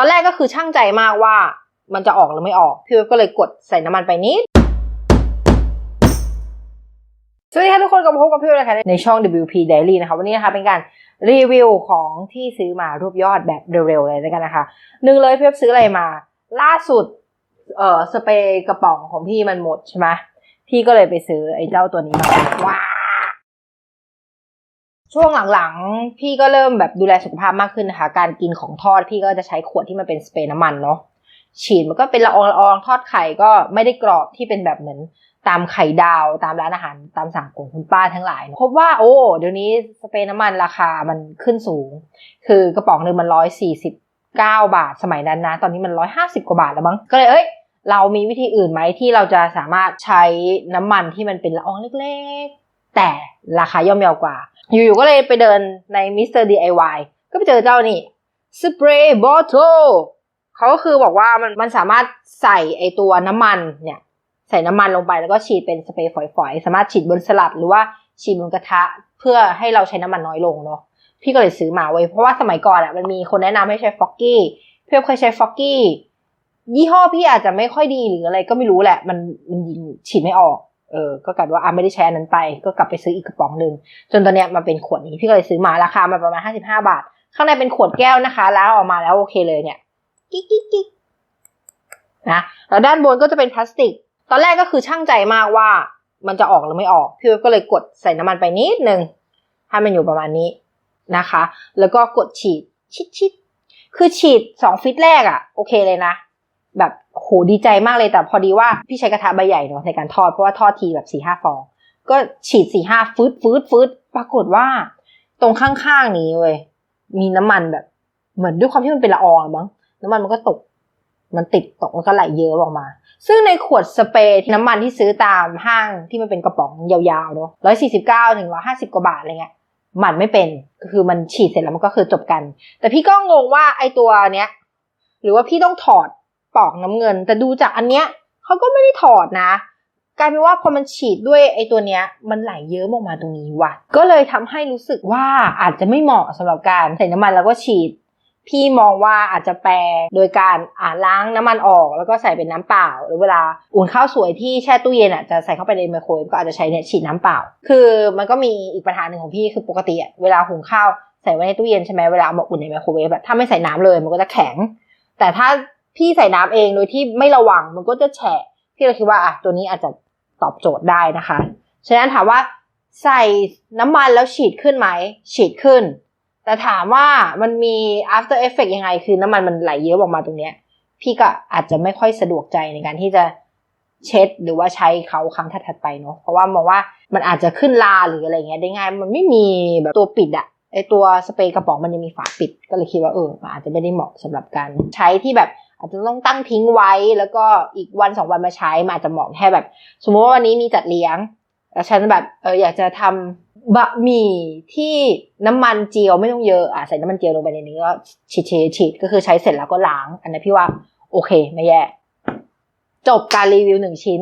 ตอนแรกก็คือช่างใจมากว่ามันจะออกหรือไม่ออก พี่เว็บก็เลยกดใส่น้ำมันไปนิด สวัสดีค่ะทุกคนกับพบกับพี่เว็บนะคะในช่อง WP Daily นะคะ วันนี้นะคะเป็นการรีวิวของที่ซื้อมารวบยอดแบบเร็วๆเลยแล้วกันนะคะหนึ่งเลยพี่เว็บซื้ออะไรมา ล่าสุดเอ่อสเปรย์กระป๋องของพี่มันหมดใช่ไหมพี่ก็เลยไปซื้อไอ้เจ้าตัวนี้มาว้า ช่วงหลังๆ พี่ก็เริ่มแบบดูแลสุขภาพมากขึ้นนะคะ การกินของทอดพี่ก็จะใช้ขวดที่มันเป็นสเปรย์น้ำมันเนาะฉีดมันก็เป็นละอองละอองทอดไข่ก็ไม่ได้กรอบที่เป็นแบบเหมือนตามไข่ดาวตามร้านอาหารตามสั่งของคุณป้าทั้งหลายเนอะพบว่าโอ้เดี๋ยวนี้สเปรย์น้ำมันราคามันขึ้นสูง คือกระป๋องหนึ่งมันร้อยสี่สิบเก้าบาทสมัยนั้นนะ ตอนนี้มันร้อยห้าสิบกว่าบาทแล้วมั้งก็เลยเอ้ยเรามีวิธีอื่นไหมที่เราจะสามารถใช้น้ำมันที่มันเป็นละอองเล็กๆ แต่ราคาย่อมเยาวกว่า อยู่ๆก็เลยไปเดินในมิสเตอร์ DIY ก็ไปเจอเจ้านี่สเปรย์บอทเทลเขาก็คือบอกว่ามันมันสามารถใส่ไอตัวน้ำมันเนี่ยใส่น้ำมันลงไปแล้วก็ฉีดเป็นสเปรย์ฝอยๆ สามารถฉีดบนสลัดหรือว่าฉีดบนกระทะเพื่อให้เราใช้น้ำมันน้อยลงเนาะพี่ก็เลยซื้อมาไว้เพราะว่าสมัยก่อนอะมันมีคนแนะนำให้ใช้ฟอกกี้พี่เคยใช้ฟอกกี้ยี่ห้อพี่อาจจะไม่ค่อยดีหรืออะไรก็ไม่รู้แหละ มันมันยิงฉีดไม่ออก เออก็กลายว่าอะไม่ได้ใช้อันนั้นไป ก็กลับไปซื้ออีกกระป๋องหนึ่งจนตอนเนี้ยมาเป็นขวดนี้พี่ก็เลยซื้อมาราคามันประมาณห้าสิบห้าบาท ข้างในเป็นขวดแก้วนะคะ แล้วออกมาแล้วโอเคเลยเนี่ยกิ๊กกิ๊กกิ๊กนะแล้วด้านบนก็จะเป็นพลาสติก ตอนแรกก็คือช่างใจมากว่ามันจะออกหรือไม่ออกพี่เว็บก็เลยกดใส่น้ำมันไปนิดนึงให้มันอยู่ประมาณนี้นะคะ แล้วก็กดฉีดชิดชิดคือฉีดสองฟิตแรกอะโอเคเลยนะ แบบ โหดีใจมากเลยแต่พอดีว่าพี่ใช้กระทะใบใหญ่เนาะในการทอดเพราะว่าทอดทีแบบสี่ห้าฟอง ก็ฉีดสี่ห้าฟืดฟืดฟืดปรากฏว่า ตรงข้างๆนี้เว้ยมีน้ำมันแบบ เหมือนด้วยความที่มันเป็นละอองอะมั้งน้ำมันมันก็ตก มันติดตกแล้วก็ไหลเยอะออกมา ซึ่งในขวดสเปรย์น้ำมันที่ซื้อตามห้างที่มันเป็นกระป๋องยาวๆเนาะร้อยสี่สิบเก้าถึงร้อยห้าสิบกว่าบาทอะไรเงี้ยมันไม่เป็นก็คือมันฉีดเสร็จแล้วมันก็คือจบกัน แต่พี่ก็งงว่าไอตัวเนี้ย หรือว่าพี่ต้องถอด ปอกน้ำเงิน แต่ดูจากอันเนี้ยเขาก็ไม่ได้ถอดนะกลายเป็นว่าพอมันฉีดด้วยไอตัวเนี้ยมันไหลเยอะออกมาตรงนี้ว่ะก็เลยทำให้รู้สึกว่าอาจจะไม่เหมาะสำหรับการใส่น้ำมันแล้วก็ฉีด พี่มองว่าอาจจะแปลโดยการอ่าล้างน้ำมันออกแล้วก็ใส่เป็นน้ำเปล่า หรือเวลาอุ่นข้าวสวยที่แช่ตู้เย็นอะจะใส่เข้าไปในไมโครเวฟก็อาจจะใช้เนี่ยฉีดน้ำเปล่า คือมันก็มีอีกปัญหาหนึ่งของพี่คือปกติเวลาหุงข้าวใส่ไว้ในตู้เย็นใช่ไหมเวลาเอามาอุ่นในไมโครเวฟแบบถ้าไม่ใส่น้ำเลยมันก็จะแข็ง แต่ถ้า พี่ใส่น้ำเองโดยที่ไม่ระวังมันก็จะแฉะ พี่เลยคิดว่าอะตัวนี้อาจจะตอบโจทย์ได้นะคะ ฉะนั้นถามว่าใส่น้ำมันแล้วฉีดขึ้นไหม ฉีดขึ้น แต่ถามว่ามันมี after effect ยังไง คือน้ำมันมันไหลเยอะออกมาตรงเนี้ย พี่ก็อาจจะไม่ค่อยสะดวกใจในการที่จะเช็ดหรือว่าใช้เขาครั้งถัดๆไปเนาะเพราะว่ามองว่ามันอาจจะขึ้นลาหรืออะไรเงี้ยได้ง่ายมันไม่มีแบบตัวปิดอะไอตัวสเปรย์กระป๋องมันยังมีฝาปิด ก็เลยคิดว่าเอออาจจะไม่ได้เหมาะสำหรับการใช้ที่แบบ อาจจะต้องตั้งทิ้งไว้แล้วก็อีกวันสองวันมาใช้มาอาจจะเหมาะแค่แบบ สมมติว่าวันนี้มีจัดเลี้ยงแล้วฉันแบบเอออยากจะทำบะหมี่ที่น้ำมันเจียวไม่ต้องเยอะอะใส่น้ำมันเจียวลงไปในนี้ก็ฉีดฉีดฉีดก็คือใช้เสร็จแล้วก็ล้าง อันนี้พี่ว่า โอเค ไม่แย่ จบการรีวิวหนึ่งชิ้น